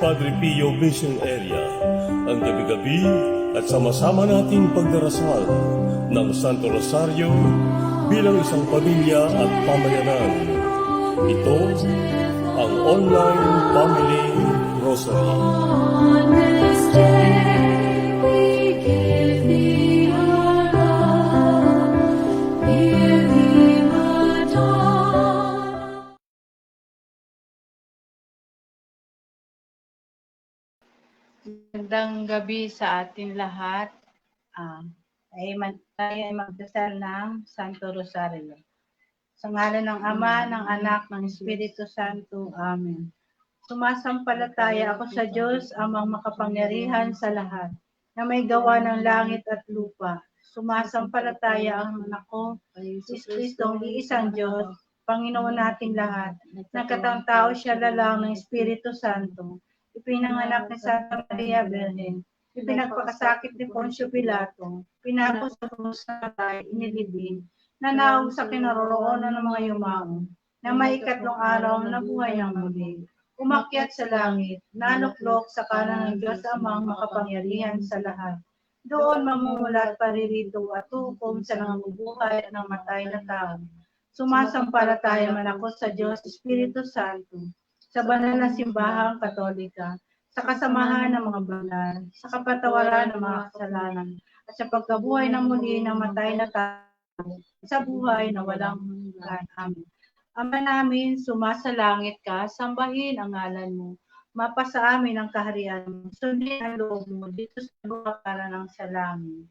Padre Pio Mission Area ang gabi-gabi at sama-sama nating pagdarasal ng Santo Rosario bilang isang pamilya at pamayanan. Ito ang Online Family Rosary. On Magandang gabi sa atin lahat. Ah, ay man, tayo ay magdasal ng Santo Rosario. Sa ngalan ng Ama, ng Anak, ng Espiritu Santo. Amen. Sumasampalataya ako sa Diyos, amang makapangyarihan sa lahat, na may gawa ng langit at lupa. Sumasampalataya ang anak ko, Jesus Kristong iisang Diyos, Panginoon natin lahat, Nagkataong tao siya lalang ng Espiritu Santo. Ipinanganak ni Santa Maria Virgen. Ipinagpakasakit ni Poncio Pilato. Pinako sa krus na patay, inilibing. Nanawag sa kinaroroonan ng mga yumao. Na may ikatlong araw na buhay ng muli. Umakyat sa langit, nanuklok sa kanan ng Diyos amang makapangyarihan sa lahat. Doon mamumulat paririto at tukom sa nangabubuhay at ng matay na tao. Sumasampalataya man ako sa Diyos, Espiritu Santo, sa banal na simbahang katolika, sa kasamahan ng mga banal, sa kapatawaran ng mga kasalanan, at sa pagkabuhay ng muli ng matay na tao, sa buhay na walang hanggan. Amen. Ama namin, sumasalangit ka, sambahin ang ngalan mo. Mapasa amin ang kaharian mo. Sundin ang loob mo dito sa lupa para ng salamin.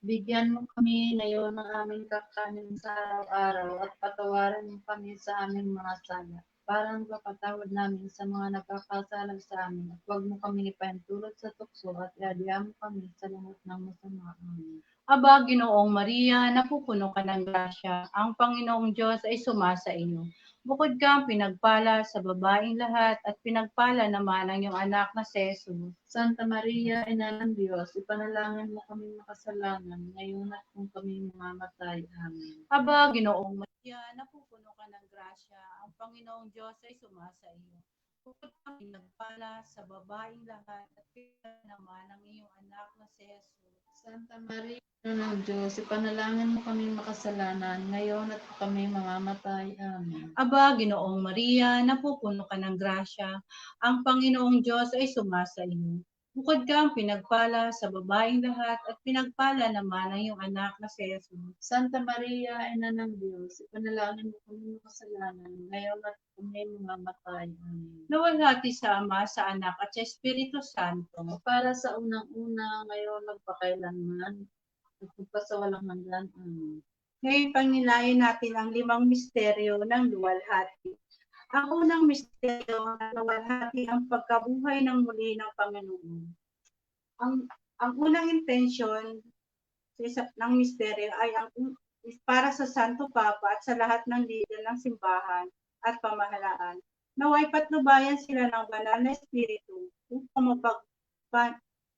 Bigyan mo kami ngayon ng aming kakanin sa araw-araw at patawaran mo kami sa aming mga sala. Parang papatawad namin sa mga nagkakasala sa amin at huwag mo kami ipahintulot sa tukso at iadya mo kami sa lahat ng masama. Amen. Aba, Ginoong Maria, napupuno ka ng grasya. Ang Panginoong Diyos ay sumasa iyo. Bukod kang pinagpala sa babaeng lahat at pinagpala naman ang iyong anak na si Jesus. Santa Maria, Ina ng Diyos, ipanalangin mo kami makasalanan ngayon at kung kami mamamatay. Amen. Aba, Ginoong Maria, napupuno ka ng grasya. Ang Panginoong Diyos ay sumasa iyo. Bukod kang pinagpala sa babaeng lahat at pinagpala naman ang iyong anak na si Jesus. Santa Maria, ng Diyos, ipanalangin mo kami makasalanan ngayon at kami mamamatay. Amen. Aba, Ginoong Maria, napupuno ka ng grasya. Ang Panginoong Diyos ay sumasa iyo. Bukod kang pinagpala sa babaeng lahat at pinagpala naman ang iyong anak na si Jesus. Santa Maria, Ina ng Diyos, ipanalangin mo kami makasalanan ngayon at kami mamamatay. Amen. Nawalhati sa Ama, sa Anak at sa Espiritu Santo. Para sa unang-una, ngayon magpakailanman, at magpasawalang hanggan. Amen. Ngayon pangilayin natin ang limang misteryo ng luwalhati. Ang unang misteryo ng luwalhati ang pagkabuhay ng muli ng Panginoon. Ang ang unang intensyon ng misteryo ay ang para sa Santo Papa at sa lahat ng lider ng simbahan at pamahalaan. Naway patnubayan sila ng banal na espiritu upang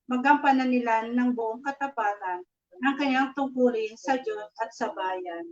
magampanan nila ng buong katapatan ng kanyang tungkulin sa Diyos at sa bayan.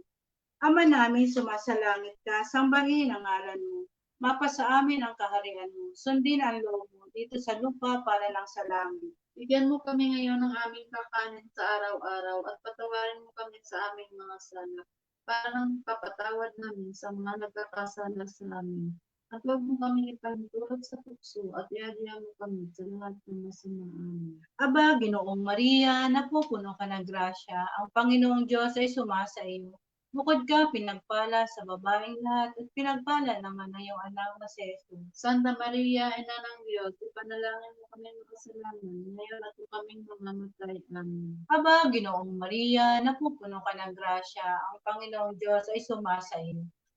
Ama namin, sumasalangit ka, sambahin ang ngalan mo. Mapasa amin ang kaharian mo. Sundin ang loob mo dito sa lupa para lang sa langit. Bigyan mo kami ngayon ng aming kakanin sa araw-araw at patawarin mo kami sa aming mga sala. Parang papatawad namin sa mga nagkakasala sa amin. At huwag mo kami ipahintulot sa tukso at iadya mo kami sa lahat ng masama. Amen. Aba, Ginoong Maria, napupuno ka ng grasya. Ang Panginoong Diyos ay sumasa iyo. Bukod ka, pinagpala sa babaeng lahat at pinagpala naman ang iyong anak na si Jesus. Santa Maria, Ina ng Diyos, ipanalangin mo kami makasalanan, ngayon at kaming mamamatay. Amen. Aba, Ginoong Maria, napupuno ka ng grasya. Ang Panginoong Diyos ay sumasa iyo.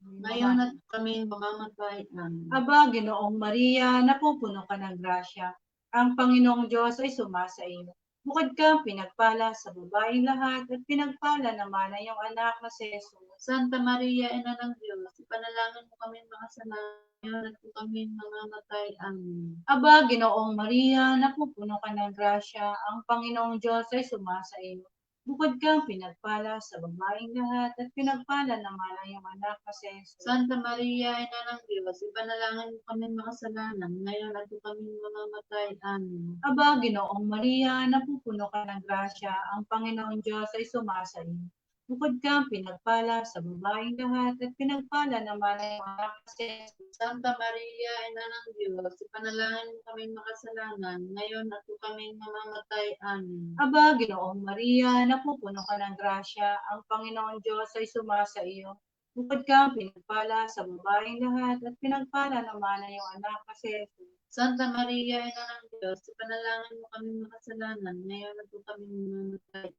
ngayon at kami mamamatay. Amen. Aba, Ginoong Maria, napupuno ka ng grasya. Ang Panginoong Diyos ay sumasa iyo. Bukod ka pinagpala sa babaeng lahat at pinagpala naman ang iyong anak na si Jesus. Santa Maria, Ina ng Diyos, ipanalangin mo kami mga kasalanan ngayon at kami mamamatay. Amen. Aba, Ginoong Maria, napupuno ka ng grasya. Ang Panginoong Diyos ay sumasa iyo. Bukod ka pinagpala sa babaeng lahat at pinagpala naman ang iyong anak si Jesus. Santa Maria, Ina ng Diyos, ipanalangin mo kami mga kasalanan ngayon at kami mamamatay. Amen. Aba, Ginoong Maria, napupuno ka ng grasya. Ang Panginoong Diyos ay sumasa iyo. Bukod ka pinagpala sa babaeng lahat at pinagpala naman ang si Jesus. Santa Maria, Ina ng Diyos, ipanalangin mo kami mga kasalanan ngayon at kung kami mamamatay. Amen. Aba, Ginoong Maria, napupuno ka ng grasya. Ang Panginoong Diyos ay sumasa iyo. Bukod ka pinagpala sa babaeng lahat at pinagpala naman ang iyong anak na si Jesus. Santa Maria, Ina ng Diyos, ipanalangin mo kami mga kasalanan ngayon at kung kami mamamatay.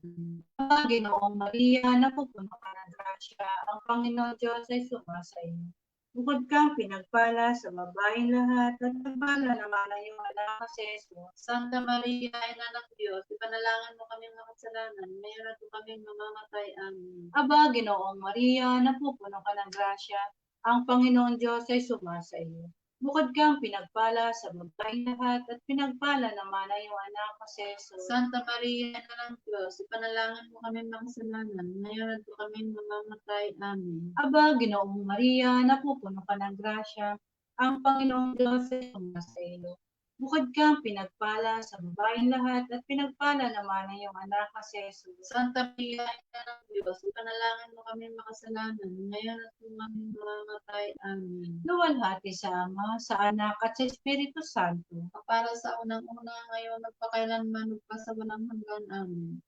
Aba, Ginoong Maria, napupuno ka ng grasya. Ang Panginoong Diyos ay sumasa iyo. Bukod ka pinagpala sa babaeng lahat at pinagpala naman ang iyong anak na si Jesus. Santa Maria, Ina ng Diyos, ipanalangin mo kami mga kasalanan ngayon at kung kami mamamatay. Amen. Aba, Ginoong Maria, napupuno ka ng grasya. Ang Panginoong Diyos ay sumasa iyo. Bukod kang pinagpala sa babaeng lahat at pinagpala naman ang iyong anak na si Jesus. Santa Maria, Ina ng Diyos, ipanalangin mo kami mga kasalanan ngayon at kung kami mamamatay. Amen. Aba, Ginoong Maria, napupuno ka ng grasya. Ang Panginoong Diyos ay sumasa iyo. Bukod kang pinagpala sa babaeng lahat at pinagpala naman ang iyong anak na si Jesus. Santa Maria, Ina ng Diyos, ipanalangin mo kami mga kasalanan ngayon at kami mamamatay. Amen. Luwalhati sa Ama, sa Anak at sa Espiritu Santo. Para sa unang-una ngayon, nagpakailanman, magpasawalang hanggan. Amen.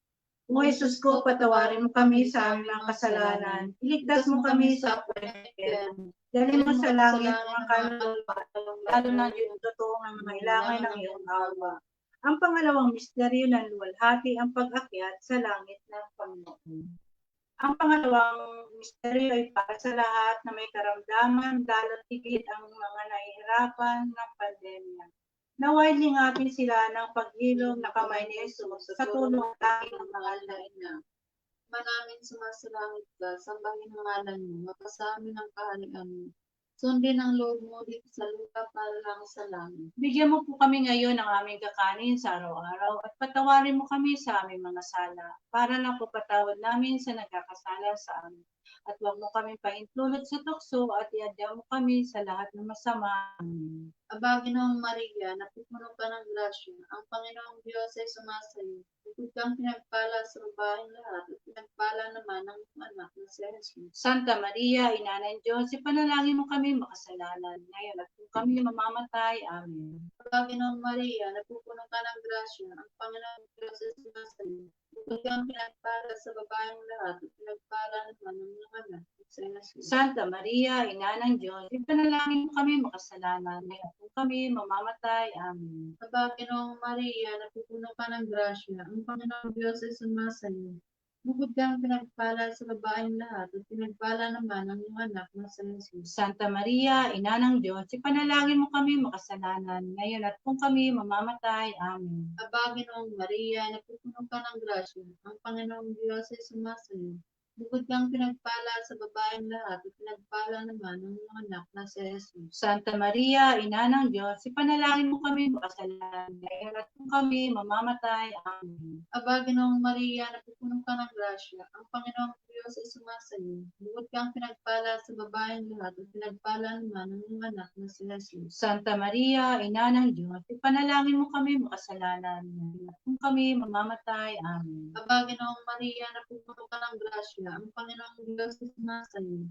O Jesus ko, patawarin mo kami sa aming kasalanan. Iligtas mo kami sa pagkakas. Dalhin mo sa langit ang kaluluwa, lalo na yung totoo ng mga ilangay ng iyong awa. Ang pangalawang misteryo ng luwalhati ang pag-akyat sa langit ng Panginoon. Ang pangalawang misteryo ay para sa lahat na may karamdaman, lalo't higit ang mga nahihirapan ng pandemya. Naway lingapin sila ng paghilom na kamay ni Jesus sa tulong tayo ng mga na ina. Manamin sumasalangit ka, sambahin ang ngalan mo, mapasami ng kaharian mo. Sundin ang loob mo dito sa lupa para lang sa langit. Bigyan mo po kami ngayon ng aming kakanin sa araw-araw at patawarin mo kami sa aming mga sala para na po patawad namin sa nagkakasala sa amin. At huwag mo kami paintulot sa tukso at iadya mo kami sa lahat ng masama. Aba, Ginoong Maria, napupuno ka ng grasya. Ang Panginoong Diyos ay sumasayo. Bukod kang pinagpala sa babaeng lahat at pinagpala naman ng anak na si Jesus. Santa Maria, Ina ng Diyos, ipanalangin mo kami makasalanan ngayon at kung kami mamamatay. Amen. Aba, Ginoong Maria, napupuno ka ng grasya. Ang Panginoong Diyos ay sumasayo. Bukod kang pinagpala sa babaeng lahat at pinagpala naman ng iyong anak. Santa Maria, Ina ng Diyos, ipanalangin mo kami makasalanan ngayon kung kami mamamatay. Amen. Aba, Ginoong Maria, napupuno ka ng grasya. Ang Panginoong Diyos ay sumasayo. Bukod kang pinagpala sa babaeng lahat at pinagpala naman ang iyong anak na si Jesus. Santa Maria, Ina ng Diyos, ipanalangin mo kami makasalanan ngayon at kung kami mamamatay. Amen. Aba, Ginoong Maria, napupuno ka ng grasya. Ang Panginoong Diyos ay sumasayo. Bukod kang pinagpala sa babaeng lahat at pinagpala naman ang iyong anak na si Jesus. Santa Maria, Ina ng Diyos, ipanalangin mo kami makasalanan at kung kami mamamatay. Amen. Aba, Ginoong Maria, napupuno ka ng grasya. Ang Panginoong Diyos ay sumasayo. Bukod kang pinagpala sa babaeng lahat at pinagpala naman iyong anak na si Jesus. Santa Maria, Ina ng Diyos, ipanalangin mo kami makasalanan at kung kami mamamatay. Amen. Aba, Ginoong Maria, napupuno ka ng grasya. Ang Panginoong Diyos ay sumasayo.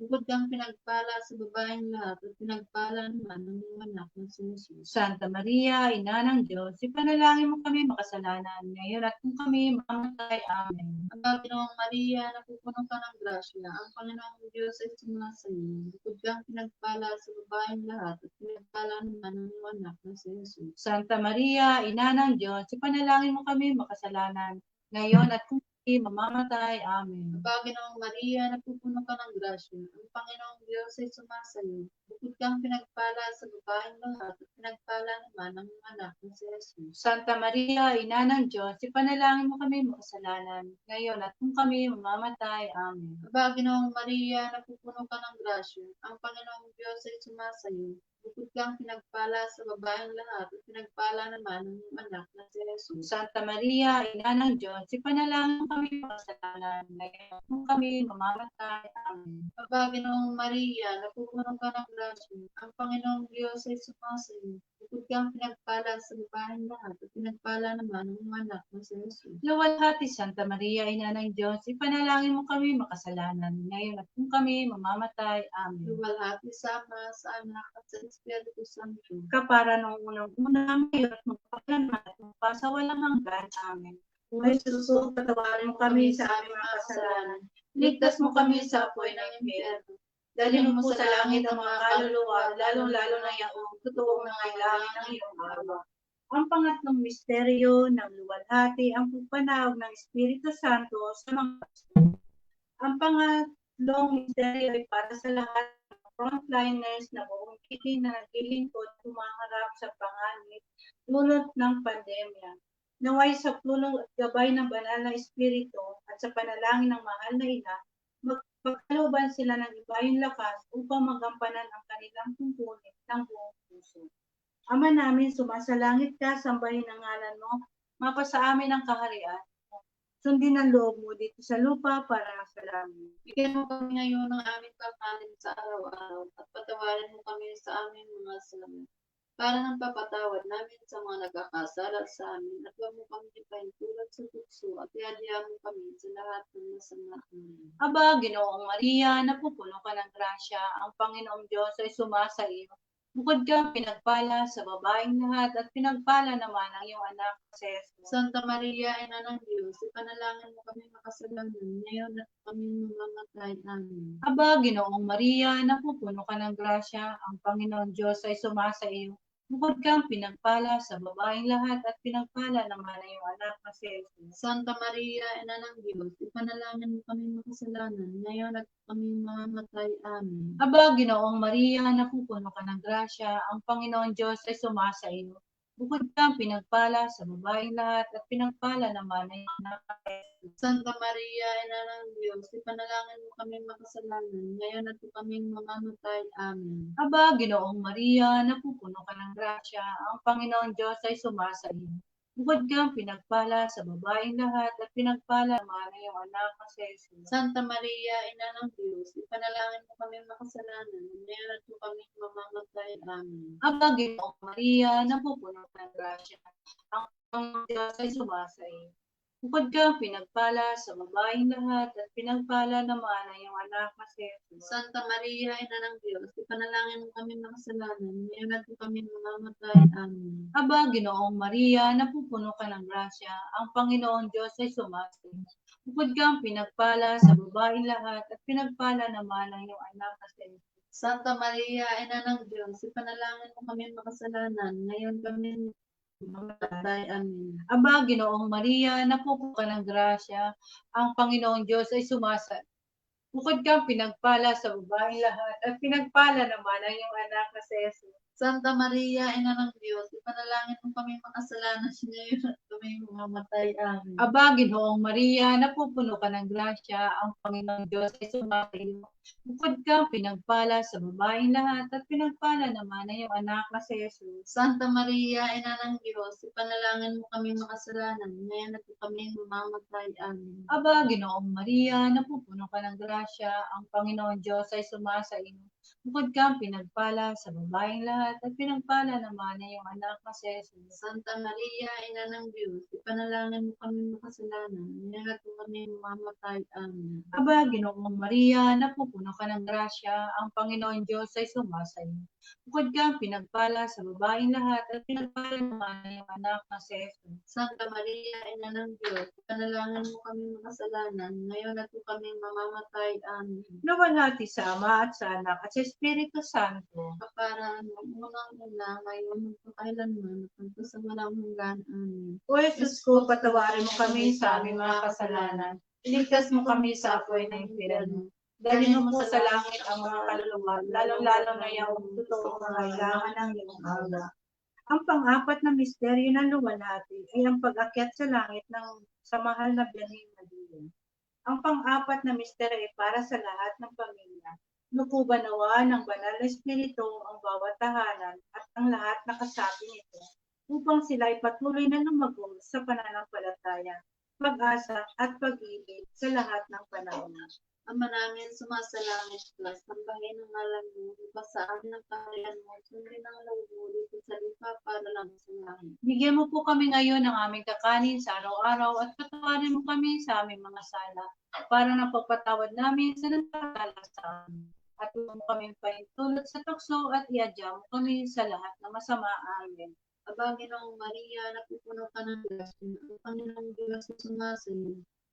Bukod kang pinagpala sa babaeng lahat at pinagpala naman ang iyong anak na Jesus. Santa Maria, Ina ng Diyos, ipanalangin mo kami makasalanan ngayon at kung kami mamamatay. Amen. Aba, Ginoong Maria, napupuno ka ng grasya. Ang Panginoong Diyos ay sumasayo. Bukod kang pinagpala sa babaeng lahat at pinagpala naman ang iyong anak na Jesus. Santa Maria, Ina ng Diyos, ipanalangin mo kami makasalanan ngayon at kung mamamatay. Amen. Aba, Ginoong Maria, napupuno ka ng grasya. Ang Panginoong Diyos ay sumasayo. Bukod kang pinagpala sa babaeng lahat at pinagpala naman ang anak na si Jesus. Santa Maria, Ina ng Diyos, ipanalangin mo kami makasalanan, ngayon at kung kami mamamatay. Amen. Aba, Ginoong Maria, napupuno ka ng grasya. Ang Panginoong Diyos ay sumasayo. Bukod kang pinagpala sa babaeng lahat at pinagpala naman ang anak na si Jesus. Santa Maria, Ina ng Diyos, ipanalangin kami makasalanan, ngayon kung kami mamamatay. Amen. Aba, Ginoong Maria, napupuno ka ng grasya. Ang Panginoong Diyos ay sumasayo. Bukod kang pinagpala sa babaeng lahat at pinagpala naman ang anak na si Jesus. Luwalhati Santa Maria, Ina ng Diyos, ipanalangin mo kami makasalanan, ngayon at kung kami mamamatay. Amen. Luwalhati sa Ama, sa Anak, at sa Espiritu Santo. Kapara nung unang-una, ngayon at magpapalaman at magpasawalang hanggan. Amen. O Jesus, patawarin mo kami sa aming mga kasalanan. Ligtas mo kami sa apoy ng impyerno. Dalhin mo sa langit ang mga kaluluwa, lalong-lalo na yaong totoong nangailangan ng iyong awa. Ang pangatlong misteryo ng luwalhati ang pagpanawag ng Espiritu Santo sa mga. Ang pangatlong misteryo ay para sa lahat frontliners na buong kiti na naglilingkod tumaharap sa panganib dulot ng pandemya. Naway sa tulong at gabay ng banal na Espiritu at sa panalangin ng mahal na ina, magpagkalooban sila ng ibayong lakas upang magampanan ang kanilang tungkulin ng buong puso. Ama namin, sumasalangit ka, sambahin ang ngalan mo, mapasa amin ang kaharian. Sundin ang loob mo dito sa lupa para sa langit. Bigyan mo kami ngayon ng aming kakanin sa araw-araw at patawarin mo kami sa aming mga salamat. Para nang papatawad namin sa mga nagkakasala sa amin at huwag mo kami ipahin tulad sa tukso at iadya mo kami sa lahat ng masama. Aba, Ginoong Maria, napupuno ka ng grasya, ang Panginoong Diyos ay sumasa iyo. Bukod kang pinagpala sa babaeng lahat at pinagpala naman ang iyong anak si Jesus. Santa Maria, Ina ng Diyos, ipanalangin mo kami makasalanan ngayon at kami mamamatay. Amen. Aba, Ginoong Maria, napupuno ka ng grasya, ang Panginoong Diyos ay sumasa iyo. Bukod kang pinagpala sa babaeng lahat at pinagpala naman ang iyong anak na si Jesus. Santa Maria, Ina ng Diyos, ipanalangin mo kami makasalanan ngayon at kami mamamatay. Amen. Aba, Ginoong Maria, napupuno ka ng grasya, ang Panginoong Diyos ay sumasa iyo. Bukod kang pinagpala sa babaeng lahat at pinagpala naman anak na. Santa Maria, Ina ng Diyos, ipanalangin mo kami makasalanan ngayon at kami mamamatay. Amen. Aba, Ginoong Maria, napupuno ka ng grasya, ang Panginoong Diyos ay sumasa iyo. Bukod kang pinagpala sa babaeng lahat at pinagpala naman ang iyong anak na si Jesus. Santa Maria, Ina ng Diyos, ipanalangin mo kami makasalanan ngayon at kami mamamatay. Amen. Aba, Ginoong Maria, napupuno ng grasya, ang Diyos ay sumasa iyo. Bukod kang pinagpala sa babaeng lahat at pinagpala naman ang iyong anak na si Jesus. Santa Maria, Ina ng Diyos, ipanalangin mo kami makasalanan ngayon at kami mamamatay. Amen. Aba, Ginoong Maria, napupuno ka ng grasya, ang Panginoong Diyos ay sumasa iyo. Bukod kang pinagpala sa babaeng lahat at pinagpala naman ang iyong anak na si Jesus. Santa Maria, Ina ng Diyos, ipanalangin mo kami makasalanan ngayon kami mamamatay. Amen. Aba, Ginoong Maria, napupuno ka ng grasya, ang Panginoong Diyos ay sumasa. Bukod kang pinagpala sa babaeng lahat at pinagpala naman ang iyong anak na si Jesus. Santa Maria, Ina ng Diyos, ipanalangin mo kami makasalanan ngayon at kami mamamatay. Amen. Aba, Ginoong Maria, napupuno ka ng grasya, ang Panginoong Diyos ay sumasa iyo. Bukod kang pinagpala sa babaeng lahat at pinagpala naman ang iyong anak na si Jesus. Santa Maria, Ina ng Diyos, ipanalangin mo kami makasalanan ngayon at kami mamamatay. Amen. Aba, Ginoong Maria, napupuno ka ng grasya, ang Panginoong Diyos ay sumasa iyo. Bukod kang pinagpala sa babaeng lahat at pinagpala naman ang iyong anak na si Jesus. Santa Maria, Ina ng Diyos, ipanalangin mo kami makasalanan ngayon at kami mamamatay. Amen. Aba, Ginoong Maria, napupuno puno ka ng grasya, ang Panginoon Diyos ay sumasayo. Bukod kang pinagpala sa babaeng lahat at pinagpala naman ang anak na si Jesus. Santa Maria, Ina ng Diyos, panalangin mo kami makasalanan, ngayon at kung kami mamamatay. Amen. Nawalhati sa Ama at sa Anak at sa Espiritu Santo. Kaparaan mo unang una, ngayon at kailanman, at sa walang hanggan. Amen. O Jesus ko, patawarin mo kami sa aming mga kasalanan. Iligtas mo kami sa apoy ng impyerno. Dalhin mo sa langit ang mga kaluluwa, lalong-lalo na yung totoong kailangan ng iyong awa. Ang pang-apat na misteryo ng luwalhati ay ang pag-akyat sa langit ng sa mahal na Birhen Maria. Ang pang-apat na misteryo ay para sa lahat ng pamilya. Lukuban nawa ng banal na espiritu ang bawat tahanan at ang lahat na kasapi nito upang sila ay patuloy na lumago sa pananampalataya, pag-asa at pag-ibig sa lahat ng panahon. Ama namin, sumasalangit ka, sambahin ang ngalan mo, ipasaan ng kaharian mo, sundin ang loob mo dito sa lupa para lang sa langit. Bigyan mo po kami ngayon ng aming kakanin sa araw-araw at patawarin mo kami sa aming mga sala para napagpatawad namin sa nagkakala sa amin. At huwag mo kami paintulot sa tukso at iadya mo kami sa lahat na masama. Amen. Aba, Ginoong Maria, napupuno ka ng grasya, ang Panginoong Diyos na sumasayo.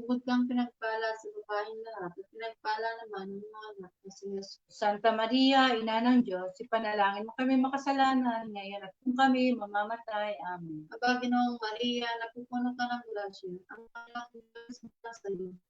Bukod kang pinagpala sa babaeng lahat at pinagpala naman ang iyong anak na si Jesus. Santa Maria, Ina ng Diyos, ipanalangin mo kami makasalanan, ngayon at kung kami mamamatay. Amen. Aba, Ginoong Maria, napupuno ka ng grasya, ang Panginoong Diyos ay sumasayo. Bukod kang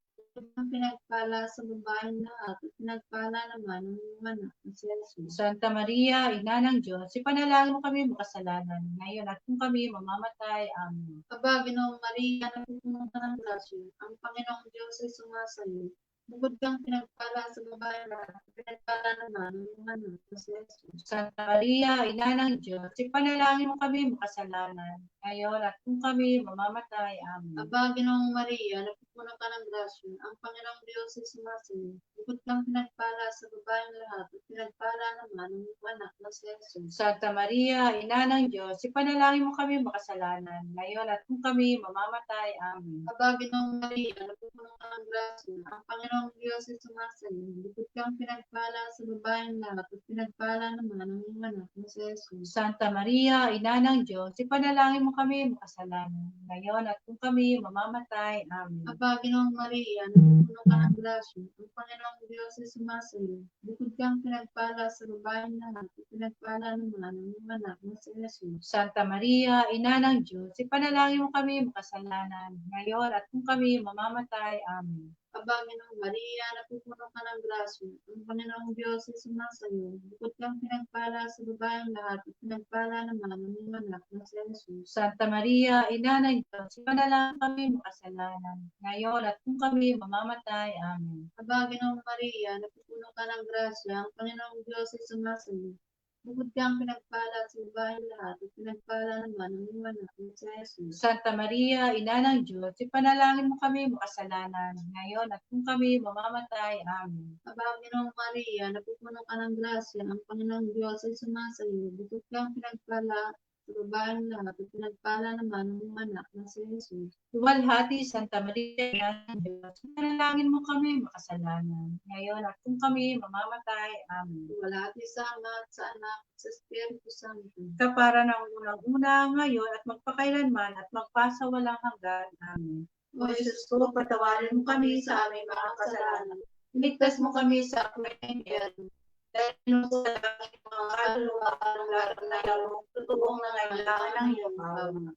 pinagpala sa babaeng lahat at pinagpala naman ang iyong anak na si Jesus. Santa Maria, Ina ng Diyos, ipanalangin mo kami makasalanan, ngayon at kung kami mamamatay. Amen. Aba, Ginoong Maria, napupuno ka ng grasya, ang Panginoong Diyos ay sumasayo. Bukod kang pinagpala sa babae lahat, pinagpala naman ang iyong anak na si Jesus. Santa Maria, Ina ng Diyos, ipanalangin mo kami makasalanan, ngayon at kung kami mamamatay. Amen. Aba, Ginoong Maria, napupuno ka ng grasya, ang Panginoong Diyos ay sumasayo. Bukod kang pinagpala sa babaeng lahat, at pinagpala naman ang iyong anak na si Jesus. Santa Maria, Ina ng Diyos, ipanalangin mo kami makasalanan, ngayon at kung kami mamamatay. Amen. Aba, Ginoong Maria, napupuno ka ng grasya, ang Panginoong Diyos ay sumasayo. Bukod kang pinagpala sa babaeng lahat, at pinagpala naman ang iyong anak na si Jesus. Santa Maria, Ina ng Diyos, ipanalangin mo kami makasalanan, ngayon at kung kami mamamatay. Amen. Aba, Ginoong Maria, napupuno ka ng grasya, ang Panginoong Diyos ay sumasayo. Bukod kang pinagpala sa babaeng lahat, at pinagpala naman ang iyong anak na si Jesus. Santa Maria, Ina ng Diyos, ipanalangin mo kami makasalanan, ngayon at kung kami mamamatay. Amen. Aba, Ginoong Maria, napupuno ka ng grasya, ang Panginoong Diyos ay sumasayo. Bukod kang pinagpala sa babaeng lahat, at pinagpala naman ang iyong anak na si Jesus. Santa Maria, Ina ng Diyos, ipanalangin kami makasalanan, ngayon at kung kami mamamatay. Amen. Aba, Ginoong Maria, napupuno ka ng grasya, ang Panginoong Diyos ay sumasayo. Bukod kang pinagpala sa babaeng lahat, at pinagpala naman ang iyong anak na si Jesus. Santa Maria, Ina ng Diyos, ipanalangin mo kami makasalanan, ngayon at kung kami mamamatay. Amen. Aba, Ginoong Maria, napupuno ka ng grasya, ang Panginoong Diyos ay sumasayo. Bukod kang pinagpala sa babaeng lahat, at pinagpala naman ang iyong anak na si Jesus. Luwalhati, Santa Maria, ng Diyos, ipanalangin mo kami makasalanan, ngayon at kung kami mamamatay. Amen. Wala at sa Ama at sa Anak at sa Espiritu Santo. Kapara ng unang-una ngayon at magpakailanman at magpasawalang hanggan. Amen. O Jesus ko, patawarin mo kami sa aming mga kasalanan. Iligtas mo kami sa apoy ng. Dahil mo sa langit mga kaluluwa ng lahat na iyong totoong nangailangan ng iyong awa.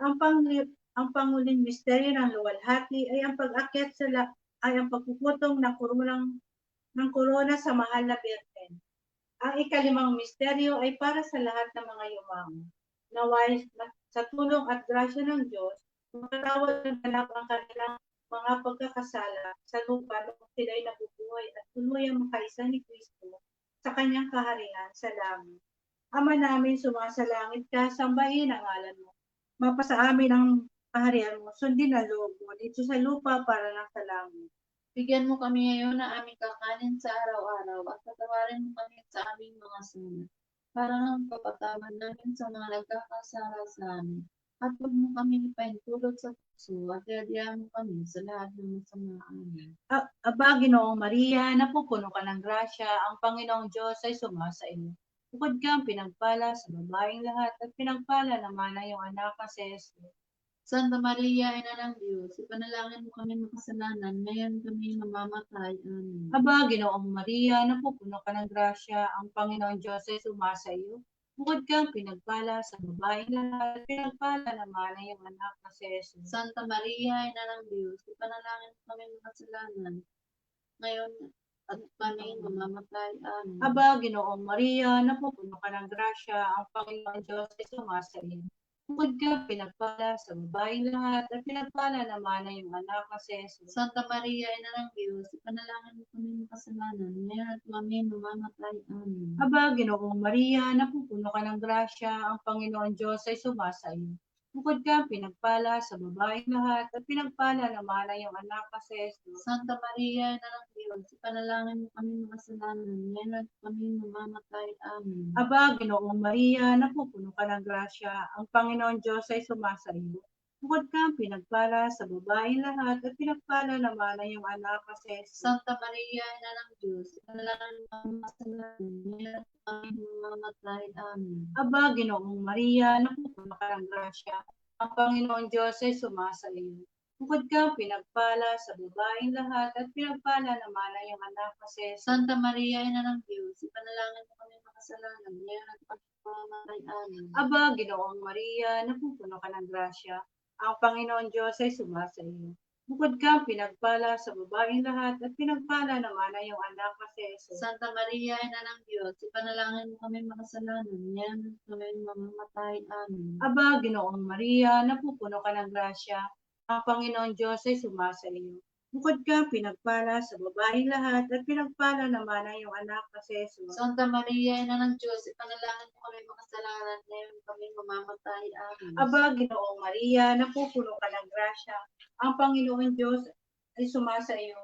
Ang pang ang panguling misteryo ng luwalhati ay ang pag-akyat sa la- ay ang pagpuputong ng kurunang ng korona sa mahal na Birhen. Ang ikalimang misteryo ay para sa lahat ng mga yumaong. Naway na- sa tulong at grasya ng Diyos, matawad ng ang kanilang mga pagkakasala sa lupa noong sila'y nabubuhay at tuluyang makaisa ni Kristo sa kanyang kaharian sa langit. Ama namin, sumasalangit ka, sambahin ang ngalan mo mapasa amin ang kaharian mo, sundin ang loob mo dito sa lupa para lang sa langit. Bigyan mo kami ngayon ng aming kakanin sa araw-araw at patawarin mo kami sa aming mga sala. Para nang papatawad namin sa mga nagkakasala sa amin. At huwag mo kami ipaintulot sa puso at iadya mo kami sa lahat ng masama amin. A- Aba, Ginoong Maria, napupuno ka ng grasya, ang Panginoong Diyos ay sumasa iyo. Bukod kang pinagpala sa babaeng lahat at pinagpala naman ang iyong anak na si Jesus. Santa Maria, Ina ng Diyos, ipanalangin mo kami makasalanan, ngayon kami mamamatay. Amen. Aba, Ginoong Maria, napupuno ka ng grasya, ang Panginoong Diyos ay sumasa iyo. Bukod kang pinagpala sa babaeng lahat at pinagpala naman ang iyong anak na si Jesus. Santa Maria, Ina ng Diyos, ipanalangin kami makasalanan, ngayon at kami mamamatay. Amen. Aba, Ginoong Maria, napupuno ka ng grasya, ang Panginoong Diyos ay sumasa iyo. Bukod ka pinagpala sa babaeng lahat at pinagpala naman ang iyong anak na si Jesus. Santa Maria, Ina ng Diyos, ipanalangin mo kami makasalanan, ngayon at kami mamamatay. Amen. Aba, Ginoong Maria, napupuno ka ng grasya, ang Panginoong Diyos ay sumasa iyo. Bukod ka pinagpala sa babaeng lahat at pinagpala naman ang iyong anak na si Jesus. Santa Maria, Ina ng Diyos, ipanalangin mo kami makasalanan, ngayon at kami mamamatay. Amen. Aba, Ginoong Maria, napupuno ka ng grasya, ang Panginoong Diyos ay sumasa iyo. Bukod ka pinagpala sa babaeng lahat at pinagpala naman ang iyong anak na si Jesus. Santa Maria, Ina ng Diyos, mo kami makasalanan, ngayon at kami mamamatay. Amen. Aba, Ginoong Maria, napupuno ka ng grasya, ang Panginoong Diyos ay sumasa iyo. Bukod ka pinagpala sa babaeng lahat at pinagpala naman ang iyong anak na si Jesus. Santa Maria, Ina ng Diyos, ipanalangin mo kami makasalanan, ngayon at kami mamamatay. Amen. Aba, Ginoong Maria, napupuno ka ng grasya, ang Panginoong Diyos ay sumasa iyo. Bukod ka pinagpala sa babaeng lahat at pinagpala naman ang iyong anak na si Jesus. Santa Maria, Ina ng Diyos, ipanalangin mo kami makasalanan, at kami mamamatay. Amen. Aba, Ginoong Maria, napupuno ka ng grasya, ang Panginoong Diyos ay sumasa iyo. Bukod ka pinagpala sa babaeng lahat at pinagpala naman ang iyong anak na si Jesus. Santa Maria, Ina ng Diyos, ipanalangin mo kami makasalanan, ngayon kami mamamatay. Amen. Aba, Ginoong Maria, napupuno ka ng grasya, ang Panginoong Diyos ay sumasa iyo.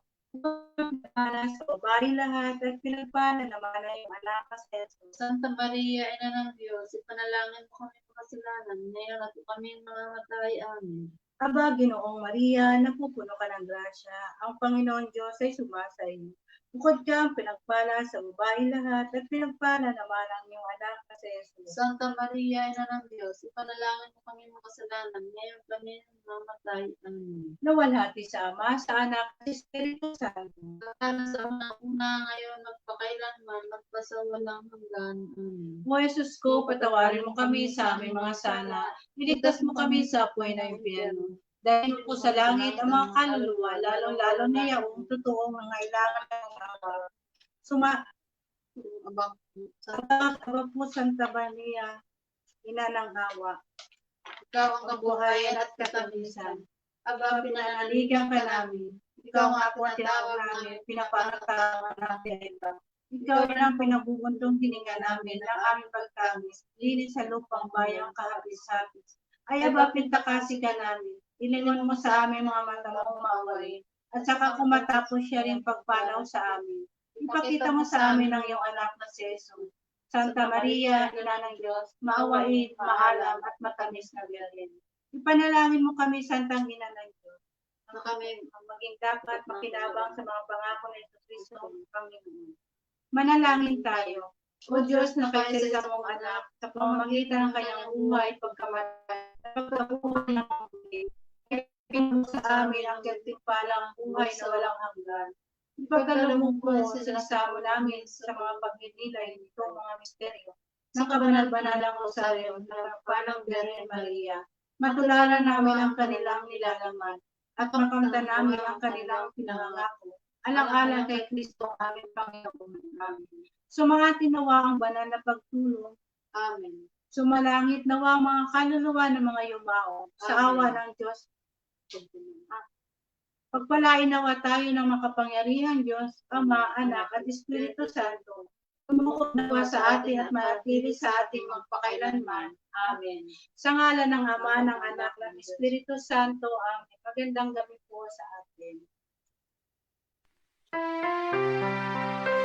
Pinagpala sa babaeng lahat at pinagpala naman ang iyong anak na si Jesus. Santa Maria, Ina ng Diyos, ipanalangin mo kami makasalanan, ngayon at kami mamamatay. Amen. Aba, Ginoong Maria, napupuno ka ng grasya, ang Panginoong Diyos ay sumasa iyo. Bukod ka pinagpala sa babaeng lahat at pinagpala naman ang iyong anak na si Jesus. Santa Maria, Ina ng Diyos, ipanalangin mo kami makasalanan, ngayon kami mamamatay. Amen. Nawalhati sa Ama, sa Anak, sa Espiritu Santo. Sana sa una ngayon, magpakailanman, magpasawalang hanggan. Amen. O Jesus ko, patawarin mo kami sa aming mga sala. Iligtas mo kami sa apoy ng impyerno. Dahil po sa langit ang mga kaluluwa, lalong-lalo na yung totoong mga ilangan ng mga Suma, Abang, sa Aba, aba po Santa Maria, ina ng awa, ikaw ang kabuhayan at katabisan. Aba, pinanaligan ka namin. ikaw nga po ang tinawag namin, pinapanatawa natin ito. Ikaw ang pinabubuntong hininga namin ng aming pagkamis, linis sa lupang bayang kahapis-hapis. Ay aba, pintakasi ka namin, ilinon mo sa aming mga mata mo umawain, at saka kung matapos siya rin pagpanaw sa amin. Ipakita mo sa amin ang iyong anak na si Jesus. Santa Maria, Ina ng Diyos, maawain, maalam at matamis na Birhen. Ipanalangin mo kami, Santang Ina ng Diyos, na kami maging dapat makinabang sa mga pangako ng Kristo, ang Panginoon. Manalangin tayo. O Diyos na kaisa sa mong anak, sa pamamagitan ng kanyang buhay, pagkamatay, at pagkabuhay ng pamuli, ipinag sa amin ang gantimpalang buhay na walang hanggan. Ipagkaloob mo sa sinasamo namin sa mga pagninilay nitong mga misteryo ng kabanal-banalang rosaryo na palang Birhen Maria. Matularan namin ang kanilang nilalaman at makamta namin ang kanilang pinangangako. Alang-alang kay Kristo ang aming Panginoon. Amen. Sumangati nawa ang banal na pagtulong. Amen. Sumalangit nawa ang mga kaluluwa ng mga yumao sa awa ng Diyos. Pagpalain nawa tayo ng makapangyarihan Diyos, Ama, Anak, at Espiritu Santo. Tumukod nawa sa atin at manatili sa ating magpakailanman. Amen. Sa ngalan ng Ama, ng Anak, ng Espiritu Santo. Amen. Magandang gabi po sa atin. Música